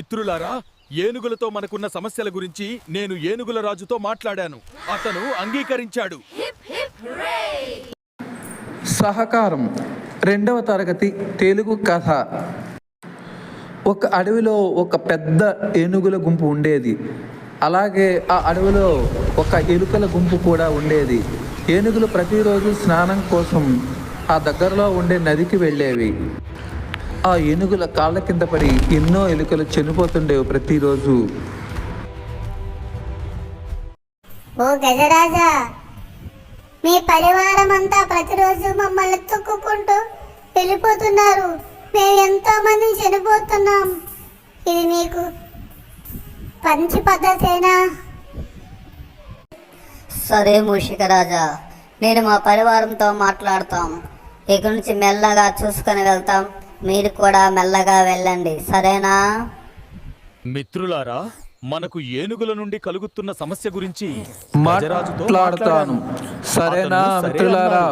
మిత్రులారా ఏనుగులతో మనకున్న సమస్యల గురించి నేను ఏనుగుల రాజుతో మాట్లాడాను. అతను అంగీకరించాడు. సహకారం. రెండవ తరగతి తెలుగు కథ. ఒక అడవిలో ఒక పెద్ద ఏనుగుల గుంపు ఉండేది. అలాగే ఆ అడవిలో ఒక ఎలుకల గుంపు కూడా ఉండేది. ఏనుగులు ప్రతిరోజు స్నానం కోసం ఆ దగ్గరలో ఉండే నదికి వెళ్ళేవి. ఆ ఏనుగుల కాళ్ళ కింద పడి ఎన్నో ఎలుకలు చనిపోతుండేవి ప్రతిరోజు. ఓ గజరాజా మీ పరివారం అంతా ప్రతిరోజు మమ్మల్ని తొక్కుకుంటూ వెళ్ళిపోతున్నారు. మేము ఎంతో మంది చనిపోతున్నాం. ఇది మీకు పంచి పద్ధతేనా? సరే మూషిక రాజా నేను మా పరివారంతో మాట్లాడతాం. ఇక నుంచి మెల్లగా చూసుకొని వెళ్తాం. మీరు కూడా మెల్లగా వెళ్ళండి. సరేనా? మిత్రులారా మనకు ఏనుగుల నుండి కలుగుతున్న సమస్య గురించి మాట్లాడతాను. సరేనా మిత్రులారా.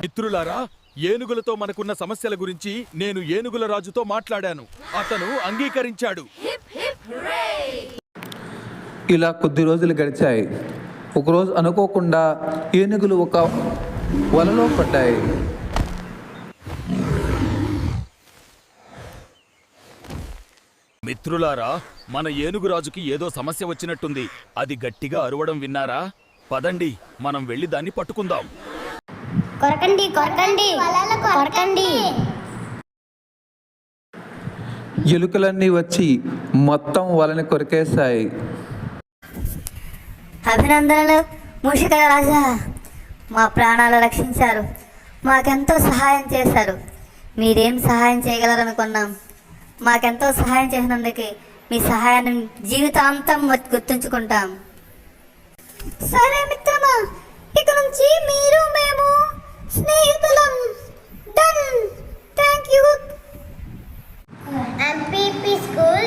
మిత్రులారా ఏనుగులతో మనకున్న సమస్యల గురించి నేను ఏనుగుల రాజుతో మాట్లాడాను. అతను అంగీకరించాడు. ఇలా కొద్ది రోజులు గడిచాయి. ఒకరోజు అనుకోకుండా ఏనుగులు ఒక వలలో పడ్డాయి. మిత్రులారా మన ఏనుగు రాజుకి ఏదో సమస్య వచ్చినట్టుంది. అది గట్టిగా అరవడం విన్నారా? పదండి మనం వెళ్ళి దాన్ని పట్టుకుందాం. కొరకండి కొరకండి. కొరకండి. ఎలుకలన్నీ వచ్చి మొత్తం వలని కొరికేశాయి. అభినందనలు మూషిక రాజా. మా ప్రాణాలు రక్షించారు. మాకెంతో సహాయం చేశారు. మీరేం సహాయం చేయగలరనుకున్నాం. మాకెంతో సహాయం చేసినందుకు మీ సహాయాన్ని జీవితాంతం గుర్తుంచుకుంటాం. సరే మిత్రమా ఇక నుంచి మీరు మేము స్నేహితులం. Done thank you MPP school